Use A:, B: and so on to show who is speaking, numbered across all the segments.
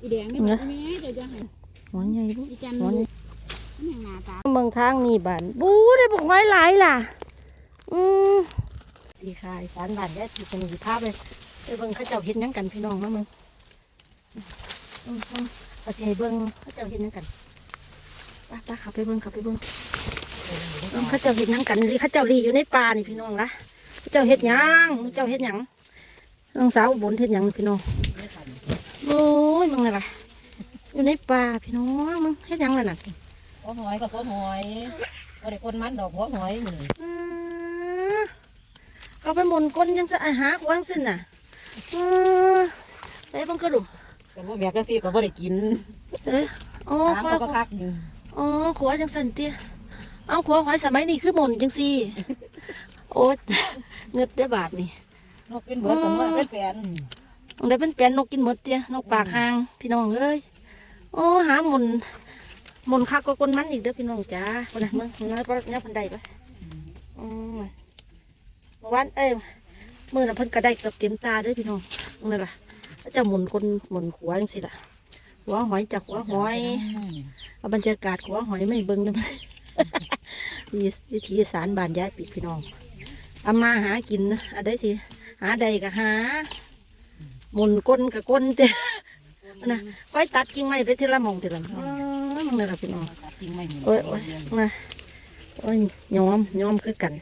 A: อีแดงนี่บอกแม่เดี๋ยวจะให้
B: หัวใหญ่บุ
A: อีจัน
B: หัว
A: ลู
B: ใหญ่
A: กมันยังหน้าตา
B: เมืองทางนี่บ้านบูได้บอกไว้หลายล่ะ อืมดีค่ะอีสานบ้านแย่ที่เป็นสีภาพเลยไปเบิ่งเขาเจ้าเห็นยังกันพี่น้องมามึงอืมอืมเอาสิให้เบิ่งเขาเจ้าเห็นยังกันไป้าป้าขับไปเบิ่งขับไปเบิ่งเบิ่งเขาเจ้าเห็นยังกันหรือเขาเจ้าลีอยู่ในป่านี่พี่น้องละเขาเจ้าเห็ดหยังเขาเจ้าเห็ดหยังน้องสาวอุบนเห็ดหยังพี่น้องโอ้ยมึงอะไรอยู่ในป่าพี่น้องมึงเห็ดหยังล่ะน่ะ
C: หัวหอยกับหัวหอยบ่ได้คนมันดอกหัวหอยนี่
B: อืมเอาไปหมุนก้นยังจะอาหาขวางสิ้นน่ะอืมไปเบังกระดู
C: ก็บ่แบกจังซี่ก็บ่ได้กิน
B: เอ้ยอ๋อ
C: ถาม
B: ขวา
C: เขาก็คักอยู่
B: อ๋อขวาจังสันเตี้ยเอาขวาหอยสมัยนี้คือหมุนจังซี่ โอ้ยเงือดได้บาทนี่
C: นกเป็นเบิดกับมันเป็นแปลน
B: ตรงได้เป็นแปลนนกกินหมดเตี้ยนกปากหางพี่น้องเอ้ยโอ้หาหมุนหมุนคักก็ก้นมันอีกเด้อพี่น้องจ้าคนน่ะมึงน้อยปะเนี่ยพันใดปะอืมเมื่อวานเอ้ยมือน่ะเพิ่นก็ได้กือบเต็มตาเด้อพี่น้องนั่นล่ะก็จะหมุนคนหมุนหัวจังสิล่ะหัวหอยจากหัวหอยเอาบรรยากาศหัวหอยไม่เบิ่งเด้อวิวิธีสารบานย้ายปีกพี่น้องเอามาหากินนะอะไรสิหาใดก็หา หมุนก้นกับก้นเต้นะค่อยตัดกิ่งไม้ไปทีละหมองทีละหมองมึงเลยล่ะพี่น้อง
C: จริงไหม
B: โอ้ยโอ้ยนะโอ้ยยอมยอมคือกัน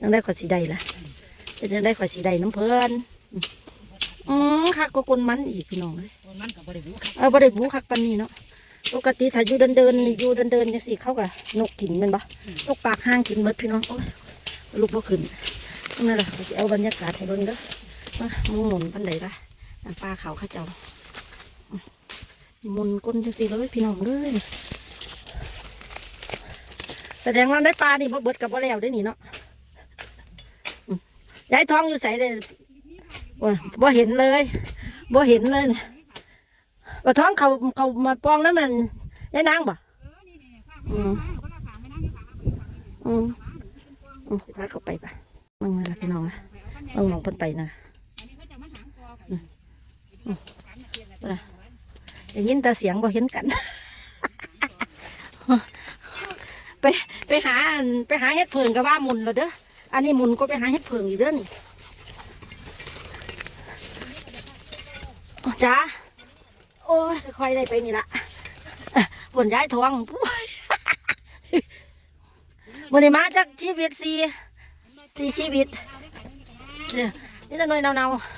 B: ยังได้ขอสีใดล่ะจะยังได้ขอสีใดน้ำเพลินอืมคักก็กลมันอีกพี่น้องเลย
C: คนมันก็บ่ได้รู้
B: เออบ่ได้บูคักปันนี้เนาะปกติถ้าอยู่เดินเดินๆนี่อยู่เดินเดินๆจังสิเข้ากับนกกินแมันปะนกปากห้างกินหมดพี่น้องโอ้ยลูกบ่ขึ้นนั่นแหละจะเอาบรรยากาศให้เบิ่งเด้อ มามึงหมุนปันใดละน้ำปลาเขาข้าเจ้ามหมุนก้นจังสิเลยพี่น้องเลยแสดงว่าได้ปลานี่บ่เบิดกับบ่แล้วได้อนี่เนาะยายทองอยู่ใส่เลยบ่เห็นเลยบ่เห็นเลยเนี่ยว่าท้องเขาเขามาปองแล้วมันได้นางบ่อืมอืมอืมพาเขาไปปะมึงอะไรพี่น้องนะมึงมองเพิ่นไปนะ นะได้ยินแต่เสียงบ่เห็นกัน ไปไปหาไปหาเห็ดเพิงก็ว่ามุนแล้วเด้อ อันนี้มุนก็ไปหาเห็ดเพิงอีกเด้อนี่จ้าโอ้ยค่อยได้ไปนี่ละบนย้ายท้องปุ๊ยบนนี้มาจากชีวิตสี่สี่ชีวิตเนี่ยนี่จะหน่วยเนาๆ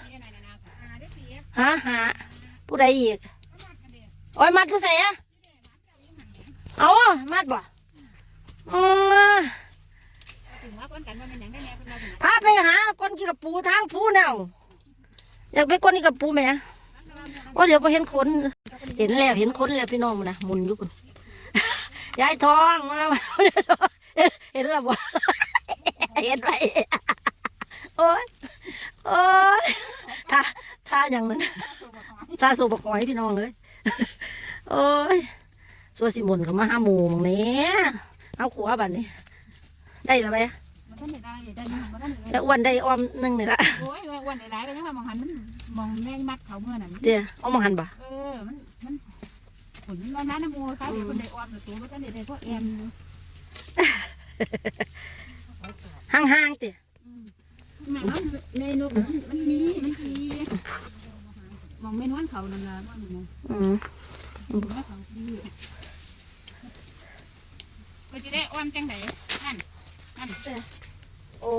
B: หาหาผู้ใดอีกโอ้ยมัดผู้ใส่อะเอาอะมัดบ่อืม
A: ถึงว่าก้นกันว่าได้บ่
B: พาไปหาคนกินกับปูทางผู้แนวอยากไปคนกินกับปูไหมโอ้เดี๋ยวไปเห็นคน เห็นแล้วเห็นคนแล้วพี่น้องมันนะมุนอยู่คุณยายทองมาแล้วเห็นแล้วบ่เห็นไรโอ้ยโอ้ยท่า ท่าอย่างนั้นท่าสูบกหอยพี่น้องเลยโอ้ยสัวสิหมุนก็มาห้าโมงเนี่ยเอาขัวบัดนี้ ได้แล้วไหม
A: มันต้องได้ได้มันต้องได้
B: แล้วอ้วนได้อ้อมหนึ่งนี่ละ
A: โอ้ยวันไหนๆก็ยังมองหันมันมองแม่มัดเขาเมื่อนั้น
B: เดี๋ยวเอามาหันบ่
A: เออมันมันผลมันน้ำมูค่ะเดี๋ยวคนได้ออมหรือตัวมันจะได้พวกแอม
B: ห่างๆเตี๋ย
A: แม่เมนูมันมีมันมีมองเมนูเขานั่นละว่ามัน
B: อืม
A: เขาดีก็จะได้ออมจังไหนนั่นนั่น
B: โอ้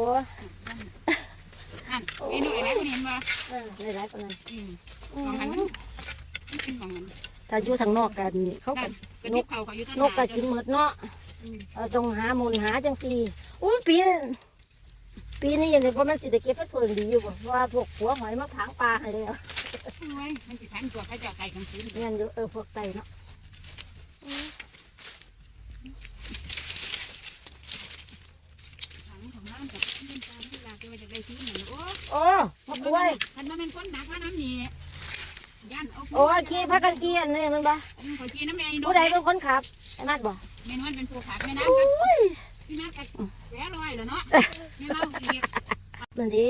A: นั่นเมนูอะไรคนเห็นว่า
B: เออได้หลายปานนั้น
A: อืม
B: อื
A: มองหัน
B: ม
A: มันเป็นมองหัน
B: ถ้าอยู่ทางนอกกันเขาก็
A: กระดิบเขาเขาอยู่ต้น
B: นกก็กินหมดเนาะเออต้องหาหมุนหาจังสี่อุ้ยปีน ปีนี้ยังไงเพราะมันสิได้เก็บเพิ่งดีอยู่บ่เพราะว่าพวกหัวหอยมาถางปลาให้เลยอะ
A: มันสิทันตัวเขาจะไก่กลางคืน
B: งั้นอยู่เออพวกไตเนาะ
A: ถังของน้ำกับเป็นปลาที่ลาจะไปจะได้ซื้อหนึ่งโอ้
B: โอ้พวกกล้วย
A: ทันมาเป็นคนหนักว่าน้ำนี่ย่าน
B: โอ้ขี้พักกันขี้อันนี้มันบ่
A: ขอจีน้ำแม่ดู
B: ผู้ใดเป็นคนขับไอ้นัดบ่
A: เมนูเป็นตัวขาดแม่น้ำกัน พี่นัดกันแหวลอยแล้วเนาะแม่เล่าอีก
B: นั่นดี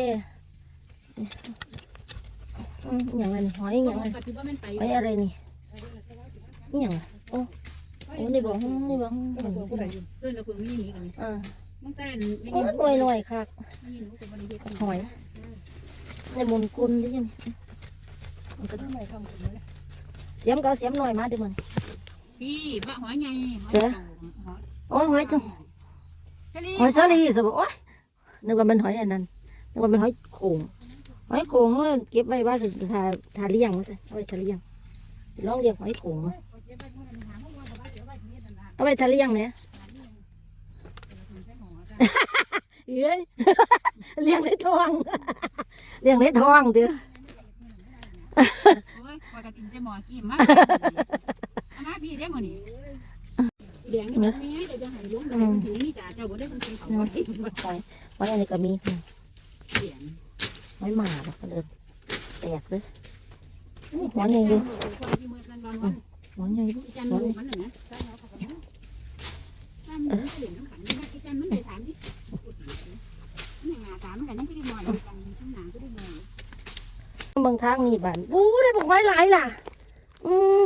B: อืมอหย่างไรนี่หอยอหย่างไร
A: ปัจจุบันมันไป
B: หอยอะไรนี่อหย่างโอ้โอ้นี่บอกนี่บอก
A: เพื่อนเราเพิ่งมีหนีกัน
B: อ่า
A: บางแต่ไม่
B: โอ้
A: ยิน
B: หน่วยหน่วยค่ะ
A: ไม่ยินรู้กับบริเวณ
B: หอยในมุนกุนดิยังมันก็
C: ทำไมทำถึงนี้
B: เสียมก็เอาเสียมหน่อยมาดิมัน
A: พี่บ้าหอยไง
B: โอ้ยหอยจัง หอยสลีสบโอ้ยนึกว่ามันหอยอันนั้นนึกว่ามันหอยโขงหอยโขงมันเก็บไว้ว่าจะทาทาเลี้ยงมันสิเอาไว้ทาเลี้ยงลองเรียกหอยโขงมาเอาไว้ทาเลี้ยงเนี่ยเอ้ยเลี้ยงในท้องเลี้ยงในท้องเด้อ
A: โอ้ยปกติจะหมอกินมากมาพี่ได้หมดนี่ เลี้ยงนี่ไม่ให้เดี๋ยวจะหายล้มเลยถึงนี่จ่าเจ้าบ่ได้คนเป็นเขา
B: หอยหอยอันนี้ก็มี
A: เลี้ยง
B: หอยหมาแบบเดิมแตกเลยหอยใหญ่เลย
A: ความที่เมื่อกันวันวัน
B: หอยใหญ่เลย
A: จันดูมันน่ะนะจันมันเหรียญน้ำขันนี่จันมันได้ยังก็ได้มอยกันข้างหน้าก็ได้มอ
B: บางทางนี่บ้านอู้ได้บอกหอยหลายล่ะ อืม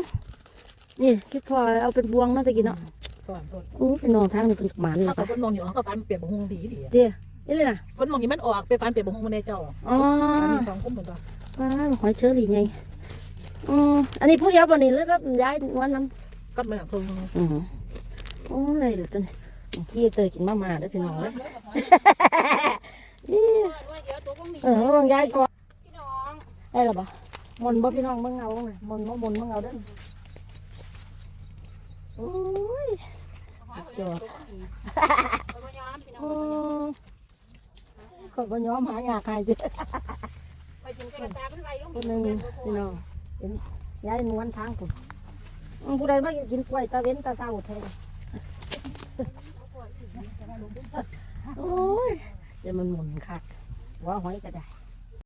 B: นี่คิดพอเอาเป็นบวงเนาะตะกี้เนาะ
C: ก่อนก่อน
B: อู้เป็นนองทางนี่เป็นหมันเล
C: ถ้ายกับ
B: ปะ
C: คนมองอยู่ก็ฟันเปียกบงหงดีดี
B: นี่เลยนะ
C: คนมองนี่มันออกไปฟันเปียกบงหงมาในเจ้า
B: อ๋อ
C: มีสองคุ้มเหมือนกัน
B: ว้าวหอยเชอรี่ไงอืมอันนี้ผู้เดียวบ่นี่แล้วก็ย้ายวันนั้น
C: ก็เหมือนคน
B: อืมโอ้เลยเดี๋ยวตัวนี้ขี้เตยกินมามาได้อพี่น้องเลยนี่เออลองย้ายก่อนได้หรอปะมนต์บ่พี่น้องเบิ่งเอาไงมนต์บ่มนต์เบิ่งเอาเด้อ โอ้ยสุดยอดอืมขอยบ่ยอมหาอยากใครเด้อคนหนึ่งพี่น้องเป็นย้ายนวลทางผมผู้ใดมากินกล้วยตาเว้นตาเศร้าแท้โอ้ยเดี๋ยวมันหมุนคักหัว่าหอยก็ได้